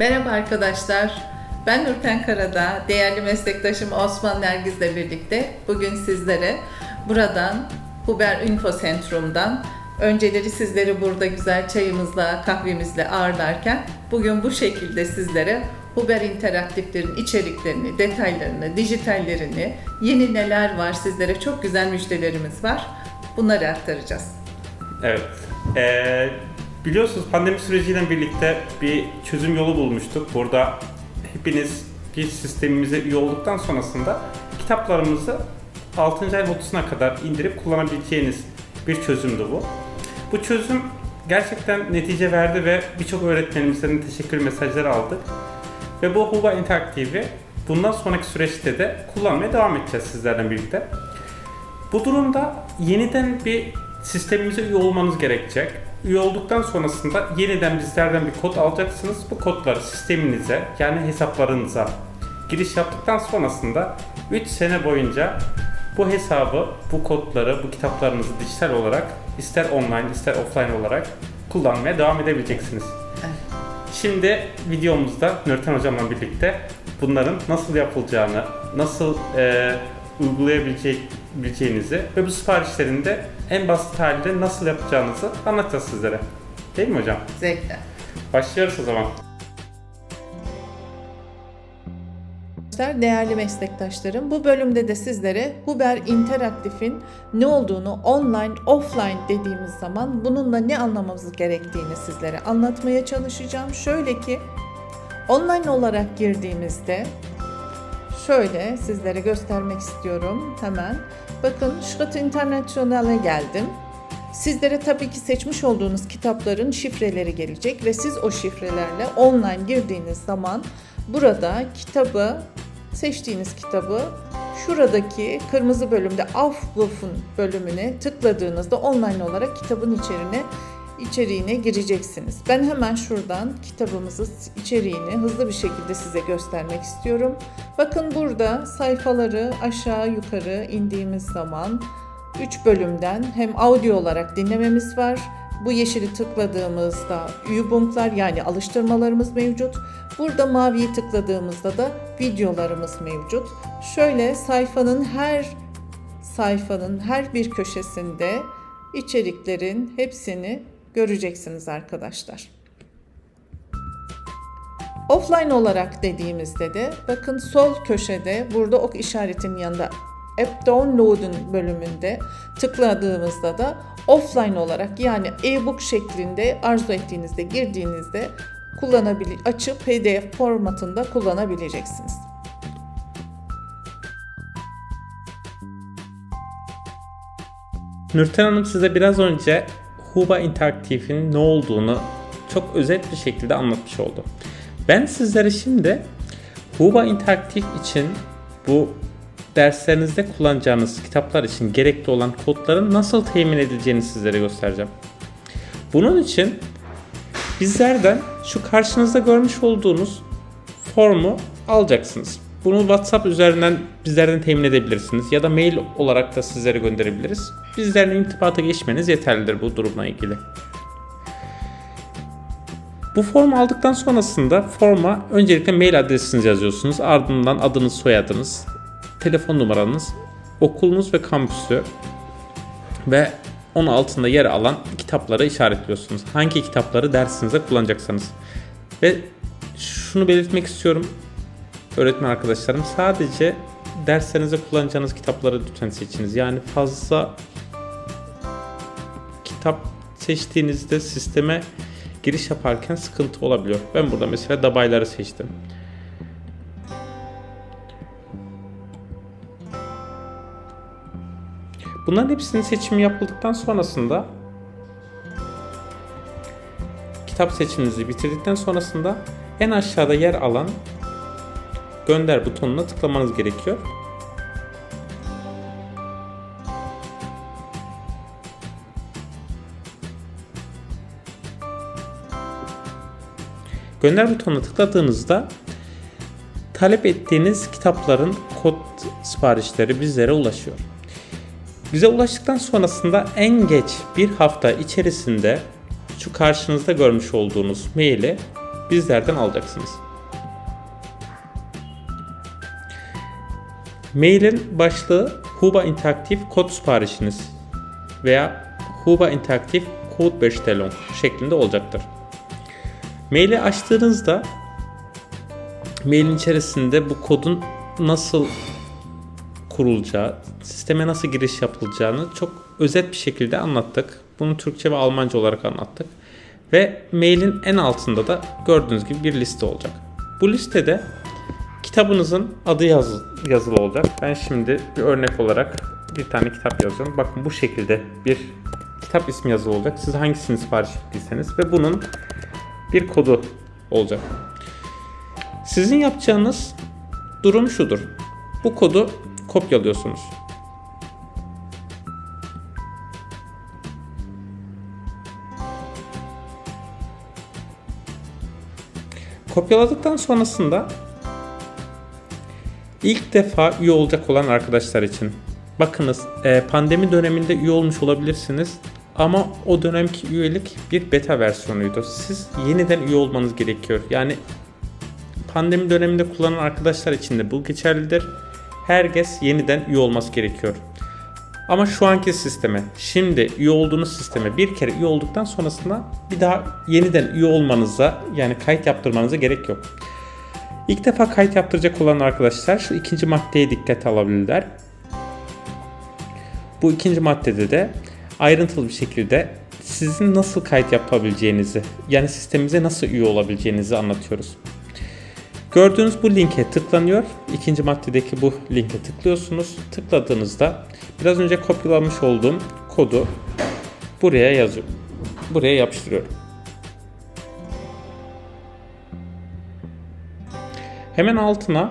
Merhaba arkadaşlar. Ben Nurten Karada, değerli meslektaşım Osman Nergiz'le birlikte bugün sizlere buradan Huber Info Centrum'dan önceleri sizleri burada güzel çayımızla, kahvemizle ağırlarken bugün bu şekilde sizlere Huber interaktiflerin içeriklerini, detaylarını, dijitallerini, yeni neler var sizlere çok güzel müjdelerimiz var. Bunları aktaracağız. Evet. Ee, biliyorsunuz pandemi süreciyle birlikte bir çözüm yolu bulmuştuk. Burada hepiniz bir sistemimize üye olduktan sonrasında kitaplarımızı 6. ayın 30'una kadar indirip kullanabileceğiniz bir çözümdü bu. Bu çözüm gerçekten netice verdi ve birçok öğretmenimizden teşekkür mesajları aldık. Ve bu Huba Interaktive'i bundan sonraki süreçte de kullanmaya devam edeceğiz sizlerle birlikte. Bu durumda yeniden bir sistemimize üye olmanız gerekecek. Üye olduktan sonrasında yeniden bizlerden bir kod alacaksınız. Bu kodları sisteminize yani hesaplarınıza giriş yaptıktan sonrasında 3 sene boyunca bu hesabı, bu kodları, bu kitaplarınızı dijital olarak ister online ister offline olarak kullanmaya devam edebileceksiniz. Şimdi videomuzda Nurten Hocam'la birlikte bunların nasıl yapılacağını, nasıl e, uygulayabileceğinizi ve bu siparişlerin de en basit halde nasıl yapacağınızı anlatacağız sizlere. Değil mi hocam? Zevkle. Başlıyoruz o zaman. Arkadaşlar, Değerli meslektaşlarım, bu bölümde de sizlere Huber Interaktif'in ne olduğunu online, offline dediğimiz zaman bununla ne anlamamız gerektiğini sizlere anlatmaya çalışacağım. Şöyle ki, online olarak girdiğimizde şöyle sizlere göstermek istiyorum hemen. Bakın Schritt International'e geldim. Sizlere tabii ki seçmiş olduğunuz kitapların şifreleri gelecek ve siz o şifrelerle online girdiğiniz zaman burada kitabı seçtiğiniz kitabı şuradaki kırmızı bölümde Aufrufen bölümüne tıkladığınızda online olarak kitabın içerine içeriğine gireceksiniz. Ben hemen şuradan kitabımızı içeriğini hızlı bir şekilde size göstermek istiyorum. Bakın burada sayfaları aşağı yukarı indiğimiz zaman 3 bölümden hem audio olarak dinlememiz var. Bu yeşili tıkladığımızda üyübunklar yani alıştırmalarımız mevcut. Burada maviyi tıkladığımızda da videolarımız mevcut. Şöyle sayfanın her sayfanın her bir köşesinde içeriklerin hepsini göreceksiniz arkadaşlar. Offline olarak dediğimizde de bakın sol köşede burada ok işaretinin yanında App Download'un bölümünde tıkladığımızda da offline olarak yani e-book şeklinde arzu ettiğinizde girdiğinizde kullanabili açıp PDF formatında kullanabileceksiniz. Nurten Hanım size biraz önce Huba Interaktif'in ne olduğunu çok özet bir şekilde anlatmış oldu. Ben sizlere şimdi Huba Interaktif için bu derslerinizde kullanacağınız kitaplar için gerekli olan kodların nasıl temin edileceğini sizlere göstereceğim. Bunun için bizlerden şu karşınızda görmüş olduğunuz formu alacaksınız. Bunu WhatsApp üzerinden bizlerden temin edebilirsiniz ya da mail olarak da sizlere gönderebiliriz. Bizlerle irtibata geçmeniz yeterlidir bu durumla ilgili. Bu formu aldıktan sonrasında forma öncelikle mail adresinizi yazıyorsunuz. Ardından adınız, soyadınız, telefon numaranız, okulunuz ve kampüsü ve onun altında yer alan kitapları işaretliyorsunuz. Hangi kitapları dersinizde kullanacaksınız. Ve şunu belirtmek istiyorum öğretmen arkadaşlarım sadece derslerinizde kullanacağınız kitapları lütfen seçiniz. Yani fazla kitap seçtiğinizde sisteme giriş yaparken sıkıntı olabiliyor. Ben burada mesela dabayları seçtim. Bunların hepsinin seçimi yapıldıktan sonrasında kitap seçiminizi bitirdikten sonrasında en aşağıda yer alan gönder butonuna tıklamanız gerekiyor. Gönder butonuna tıkladığınızda talep ettiğiniz kitapların kod siparişleri bizlere ulaşıyor. Bize ulaştıktan sonrasında en geç bir hafta içerisinde şu karşınızda görmüş olduğunuz maili bizlerden alacaksınız. Mailin başlığı Huba interaktif kod siparişiniz veya Huba interaktif kod Bestellung şeklinde olacaktır. Maili açtığınızda mailin içerisinde bu kodun nasıl kurulacağı, sisteme nasıl giriş yapılacağını çok özet bir şekilde anlattık. Bunu Türkçe ve Almanca olarak anlattık. Ve mailin en altında da gördüğünüz gibi bir liste olacak. Bu listede kitabınızın adı yaz, yazılı olacak. Ben şimdi bir örnek olarak bir tane kitap yazıyorum. Bakın bu şekilde bir kitap ismi yazılı olacak. Siz hangisini sipariş ettiyseniz ve bunun bir kodu olacak. Sizin yapacağınız durum şudur. Bu kodu kopyalıyorsunuz. Kopyaladıktan sonrasında ilk defa üye olacak olan arkadaşlar için bakınız e, pandemi döneminde üye olmuş olabilirsiniz ama o dönemki üyelik bir beta versiyonuydu. Siz yeniden üye olmanız gerekiyor. Yani pandemi döneminde kullanan arkadaşlar için de bu geçerlidir. Herkes yeniden üye olması gerekiyor. Ama şu anki sisteme, şimdi üye olduğunuz sisteme bir kere üye olduktan sonrasında bir daha yeniden üye olmanıza yani kayıt yaptırmanıza gerek yok. İlk defa kayıt yaptıracak olan arkadaşlar şu ikinci maddeye dikkat alabilirler. Bu ikinci maddede de ayrıntılı bir şekilde sizin nasıl kayıt yapabileceğinizi yani sistemimize nasıl üye olabileceğinizi anlatıyoruz. Gördüğünüz bu linke tıklanıyor. İkinci maddedeki bu linke tıklıyorsunuz. Tıkladığınızda biraz önce kopyalamış olduğum kodu buraya yazıyorum. Buraya yapıştırıyorum. Hemen altına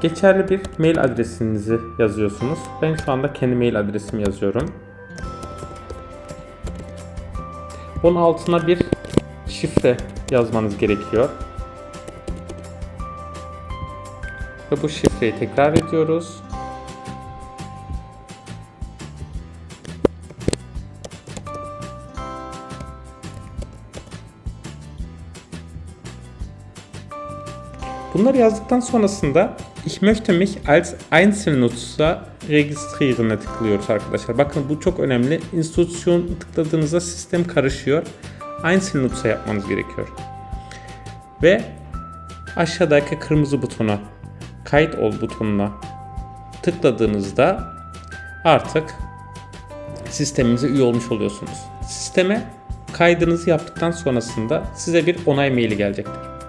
geçerli bir mail adresinizi yazıyorsunuz. Ben şu anda kendi mail adresimi yazıyorum. Onun altına bir şifre yazmanız gerekiyor. Ve bu şifreyi tekrar ediyoruz. Bunları yazdıktan sonrasında Ich möchte mich als Einzelnutzer registrieren'e tıklıyoruz arkadaşlar. Bakın bu çok önemli. İnstitisyon tıkladığınızda sistem karışıyor. Einzelnutzer yapmanız gerekiyor. Ve aşağıdaki kırmızı butona kayıt ol butonuna tıkladığınızda artık sistemimize üye olmuş oluyorsunuz. Sisteme kaydınızı yaptıktan sonrasında size bir onay maili gelecektir.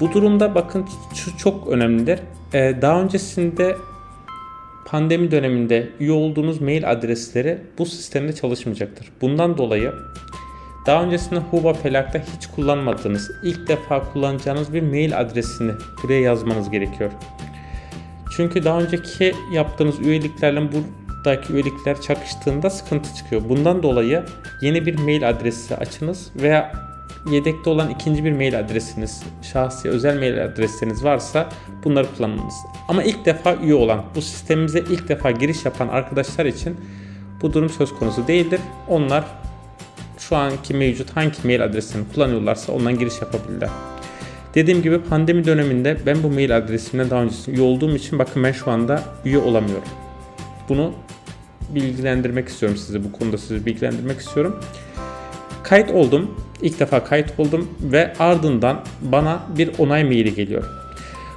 Bu durumda bakın şu çok önemlidir. Ee, daha öncesinde pandemi döneminde üye olduğunuz mail adresleri bu sistemde çalışmayacaktır. Bundan dolayı daha öncesinde Huba Felak'ta hiç kullanmadığınız, ilk defa kullanacağınız bir mail adresini buraya yazmanız gerekiyor. Çünkü daha önceki yaptığınız üyeliklerle buradaki üyelikler çakıştığında sıkıntı çıkıyor. Bundan dolayı yeni bir mail adresi açınız veya yedekte olan ikinci bir mail adresiniz, şahsi özel mail adresleriniz varsa bunları kullanmanız. Ama ilk defa üye olan, bu sistemimize ilk defa giriş yapan arkadaşlar için bu durum söz konusu değildir. Onlar şu anki mevcut hangi mail adresini kullanıyorlarsa ondan giriş yapabilirler. Dediğim gibi pandemi döneminde ben bu mail adresimle daha öncesinde üye olduğum için bakın ben şu anda üye olamıyorum. Bunu bilgilendirmek istiyorum sizi bu konuda sizi bilgilendirmek istiyorum. Kayıt oldum. İlk defa kayıt oldum ve ardından bana bir onay maili geliyor.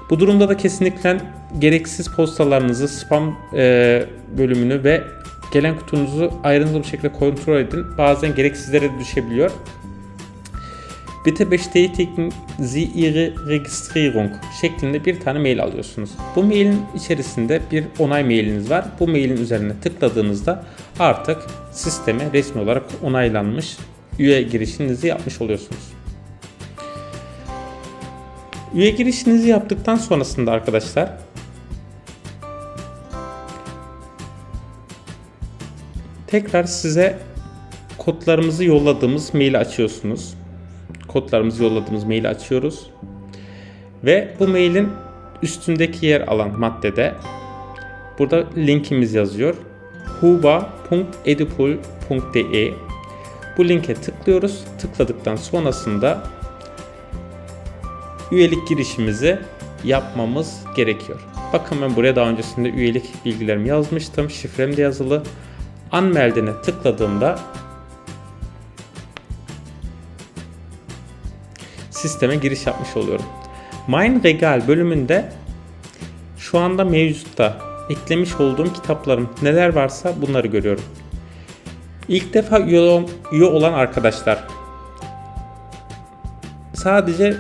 Bu durumda da kesinlikle gereksiz postalarınızı, spam e, bölümünü ve gelen kutunuzu ayrıntılı bir şekilde kontrol edin. Bazen gereksizlere düşebiliyor. Bitte bestätigen Sie Ihre Registrierung şeklinde bir tane mail alıyorsunuz. Bu mailin içerisinde bir onay mailiniz var. Bu mailin üzerine tıkladığınızda artık sisteme resmi olarak onaylanmış üye girişinizi yapmış oluyorsunuz. Üye girişinizi yaptıktan sonrasında arkadaşlar tekrar size kodlarımızı yolladığımız maili açıyorsunuz. Kodlarımızı yolladığımız maili açıyoruz. Ve bu mailin üstündeki yer alan maddede burada linkimiz yazıyor. huba.edipol.de Bu linke tıklıyoruz. Tıkladıktan sonrasında üyelik girişimizi yapmamız gerekiyor. Bakın ben buraya daha öncesinde üyelik bilgilerimi yazmıştım. Şifrem de yazılı. Anmeldene tıkladığımda sisteme giriş yapmış oluyorum. Mine Regal bölümünde şu anda mevcutta eklemiş olduğum kitaplarım neler varsa bunları görüyorum. İlk defa üye olan- arkadaşlar sadece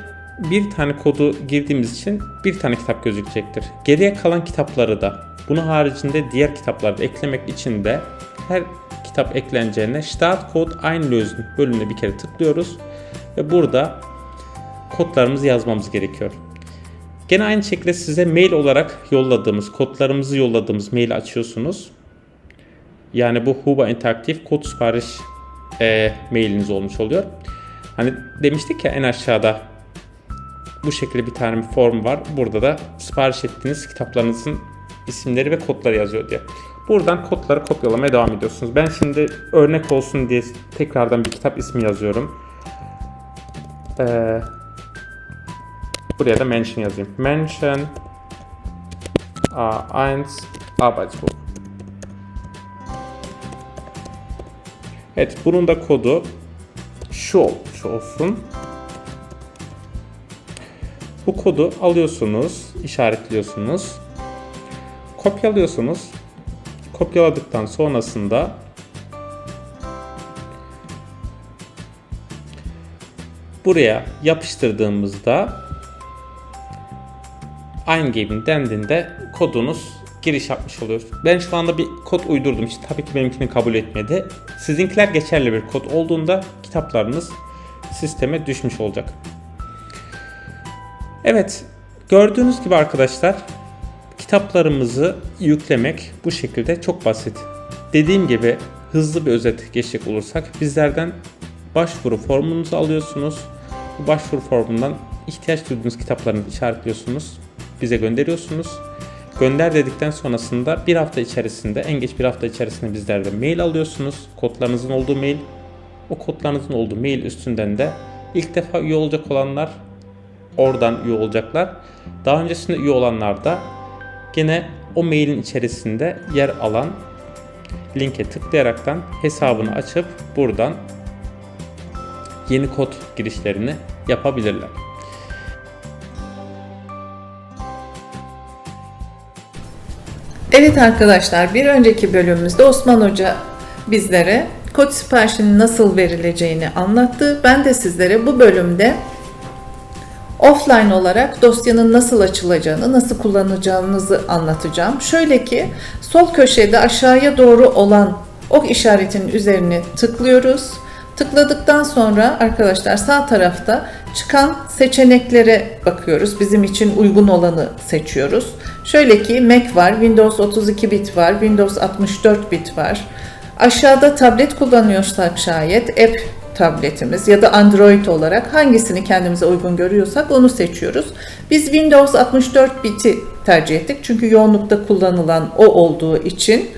bir tane kodu girdiğimiz için bir tane kitap gözükecektir. Geriye kalan kitapları da bunun haricinde diğer kitapları da eklemek için de her kitap ekleneceğine Start Code Einlösen bölümüne bir kere tıklıyoruz ve burada kodlarımızı yazmamız gerekiyor. Gene aynı şekilde size mail olarak yolladığımız, kodlarımızı yolladığımız maili açıyorsunuz. Yani bu Huba Interaktif kod sipariş e, mailiniz olmuş oluyor. Hani demiştik ya en aşağıda bu şekilde bir tane bir form var. Burada da sipariş ettiğiniz kitaplarınızın isimleri ve kodları yazıyor diye. Buradan kodları kopyalamaya devam ediyorsunuz. Ben şimdi örnek olsun diye tekrardan bir kitap ismi yazıyorum. Ee, buraya da mention yazayım. Mention A1 Arbeitsbuch. Evet bunun da kodu şu olmuş olsun. Bu kodu alıyorsunuz, işaretliyorsunuz. Kopyalıyorsunuz. Kopyaladıktan sonrasında buraya yapıştırdığımızda aynı gibi dendiğinde kodunuz giriş yapmış oluyor. Ben şu anda bir kod uydurdum. İşte tabii ki benimkini kabul etmedi. Sizinkiler geçerli bir kod olduğunda kitaplarınız sisteme düşmüş olacak. Evet, gördüğünüz gibi arkadaşlar kitaplarımızı yüklemek bu şekilde çok basit. Dediğim gibi hızlı bir özet geçecek olursak bizlerden başvuru formunuzu alıyorsunuz. Bu başvuru formundan ihtiyaç duyduğunuz kitaplarınızı işaretliyorsunuz. Bize gönderiyorsunuz. Gönder dedikten sonrasında bir hafta içerisinde en geç bir hafta içerisinde bizlerden mail alıyorsunuz. Kodlarınızın olduğu mail. O kodlarınızın olduğu mail üstünden de ilk defa üye olacak olanlar oradan üye olacaklar. Daha öncesinde üye olanlar da gene o mailin içerisinde yer alan linke tıklayaraktan hesabını açıp buradan yeni kod girişlerini yapabilirler. Evet arkadaşlar bir önceki bölümümüzde Osman Hoca bizlere kod siparişinin nasıl verileceğini anlattı. Ben de sizlere bu bölümde offline olarak dosyanın nasıl açılacağını, nasıl kullanacağınızı anlatacağım. Şöyle ki sol köşede aşağıya doğru olan ok işaretinin üzerine tıklıyoruz. Tıkladıktan sonra arkadaşlar sağ tarafta çıkan seçeneklere bakıyoruz. Bizim için uygun olanı seçiyoruz. Şöyle ki Mac var, Windows 32 bit var, Windows 64 bit var. Aşağıda tablet kullanıyorsak şayet app tabletimiz ya da Android olarak hangisini kendimize uygun görüyorsak onu seçiyoruz. Biz Windows 64 biti tercih ettik çünkü yoğunlukta kullanılan o olduğu için.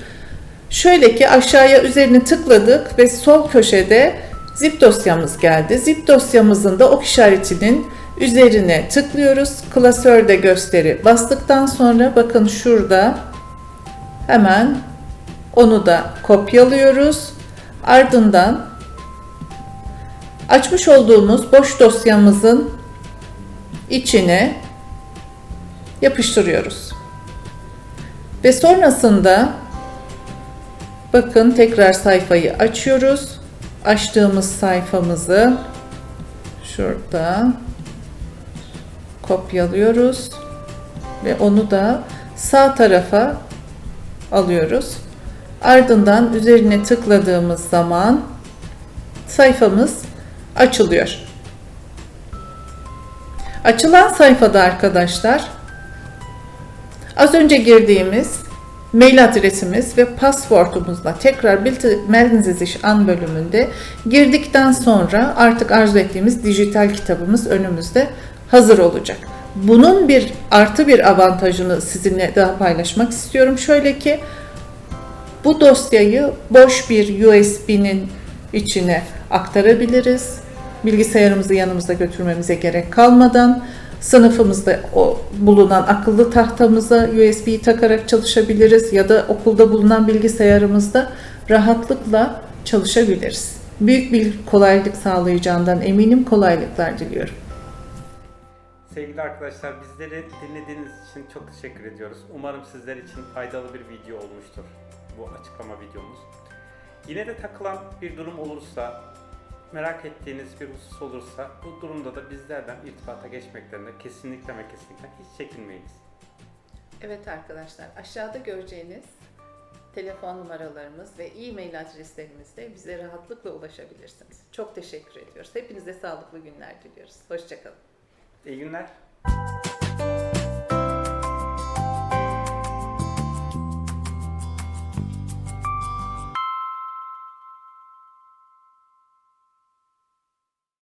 Şöyle ki aşağıya üzerine tıkladık ve sol köşede zip dosyamız geldi. Zip dosyamızın da ok işaretinin üzerine tıklıyoruz. Klasörde gösteri bastıktan sonra bakın şurada hemen onu da kopyalıyoruz. Ardından açmış olduğumuz boş dosyamızın içine yapıştırıyoruz. Ve sonrasında bakın tekrar sayfayı açıyoruz. Açtığımız sayfamızı şurada kopyalıyoruz ve onu da sağ tarafa alıyoruz. Ardından üzerine tıkladığımız zaman sayfamız açılıyor. Açılan sayfada arkadaşlar az önce girdiğimiz mail adresimiz ve password'umuzla tekrar Bitte melden Sie sich an bölümünde girdikten sonra artık arzu ettiğimiz dijital kitabımız önümüzde hazır olacak. Bunun bir artı bir avantajını sizinle daha paylaşmak istiyorum. Şöyle ki bu dosyayı boş bir USB'nin içine aktarabiliriz. Bilgisayarımızı yanımızda götürmemize gerek kalmadan sınıfımızda o bulunan akıllı tahtamıza USB takarak çalışabiliriz ya da okulda bulunan bilgisayarımızda rahatlıkla çalışabiliriz. Büyük bir kolaylık sağlayacağından eminim kolaylıklar diliyorum. Sevgili arkadaşlar bizleri dinlediğiniz için çok teşekkür ediyoruz. Umarım sizler için faydalı bir video olmuştur bu açıklama videomuz. Yine de takılan bir durum olursa, merak ettiğiniz bir husus olursa bu durumda da bizlerden irtibata geçmeklerinde kesinlikle ve kesinlikle hiç çekinmeyiniz. Evet arkadaşlar aşağıda göreceğiniz telefon numaralarımız ve e-mail adreslerimizle bize rahatlıkla ulaşabilirsiniz. Çok teşekkür ediyoruz. Hepinize sağlıklı günler diliyoruz. Hoşçakalın. İyi günler.